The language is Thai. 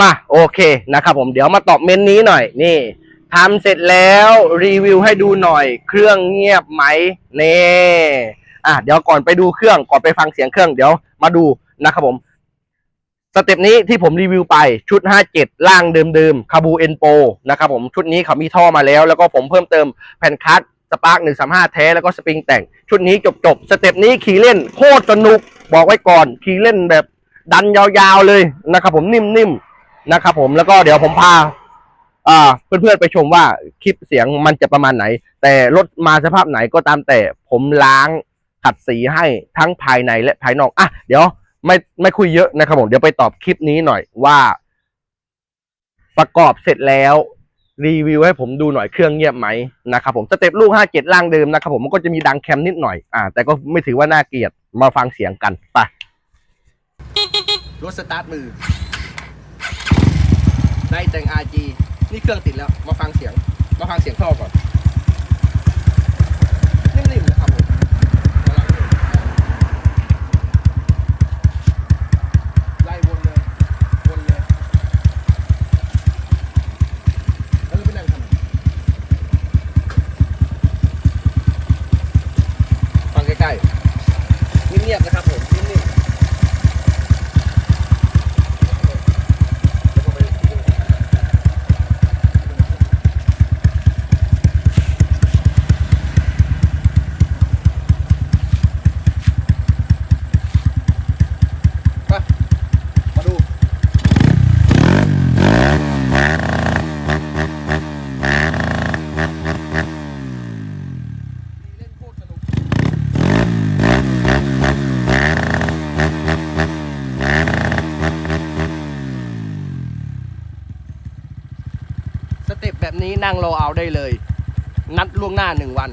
มาโอเคนะครับผมเดี๋ยวมาตอบเมนนี้หน่อยนี่ทำเสร็จแล้วรีวิวให้ดูหน่อย เครื่องเงียบไหมเนี่อะเดี๋ยวก่อนไปดูเครื่องก่อนไปฟังเสียงเครื่องเดี๋ยวมาดูนะครับผมสเต็ปนี้ที่ผมรีวิวไปชุด 57 ล่างเดิมๆคาบูเอ็นโปนะครับผมชุดนี้เขามีท่อมาแล้ว แล้วก็ผมเพิ่มเติมแผ่นคัสสปาร์ก135แท้แล้วก็สปริงแต่ง ชุดนี้จบๆสเต็ปนี้ขี่เล่นโคตรสนุก บอกไว้ก่อน ขี่เล่นแบบดันยาวๆเลยนะครับผมนิ่มๆ นะครับผมแล้วก็เดี๋ยวผมพาอ่าเพื่อนๆไปชมว่าคลิปเสียงมันจะประมาณไหน แต่รถมาสภาพไหนก็ตามแต่ผมล้างขัดสีให้ทั้งภายในและภายนอกอะเดี๋ยวไม่ไม่คุยเยอะนะครับผมเดี๋ยวไปตอบคลิปนี้หน่อยว่า ประกอบเสร็จแล้ว รีวิวให้ผมดูหน่อยเครื่องเงียบไหมนะครับผมสเต็ปลูก 57 ล่างเดิมนะครับผมมันก็จะมีดังแคมนิดหน่อยอ่าแต่ก็ไม่ถือว่าน่าเกลียดมาฟังเสียงกันไปรถสตาร์ทมือ ได้แต่ง RG นี่เครื่องติดแล้ว มาฟังเสียง มาฟังเสียงท่อก่อนนิ่มๆนะครับผมไล่วนเลย วนเลย แล้วไปนั่งทำฟังใกล้ๆเงียบๆนะครับผมนิ่มๆแล้วก็ไปดู มามาดู เล่นโคตรสนุก สเต็ปแบบนี้นั่งรอเอาได้เลย นัดล่วงหน้าหนึ่งวัน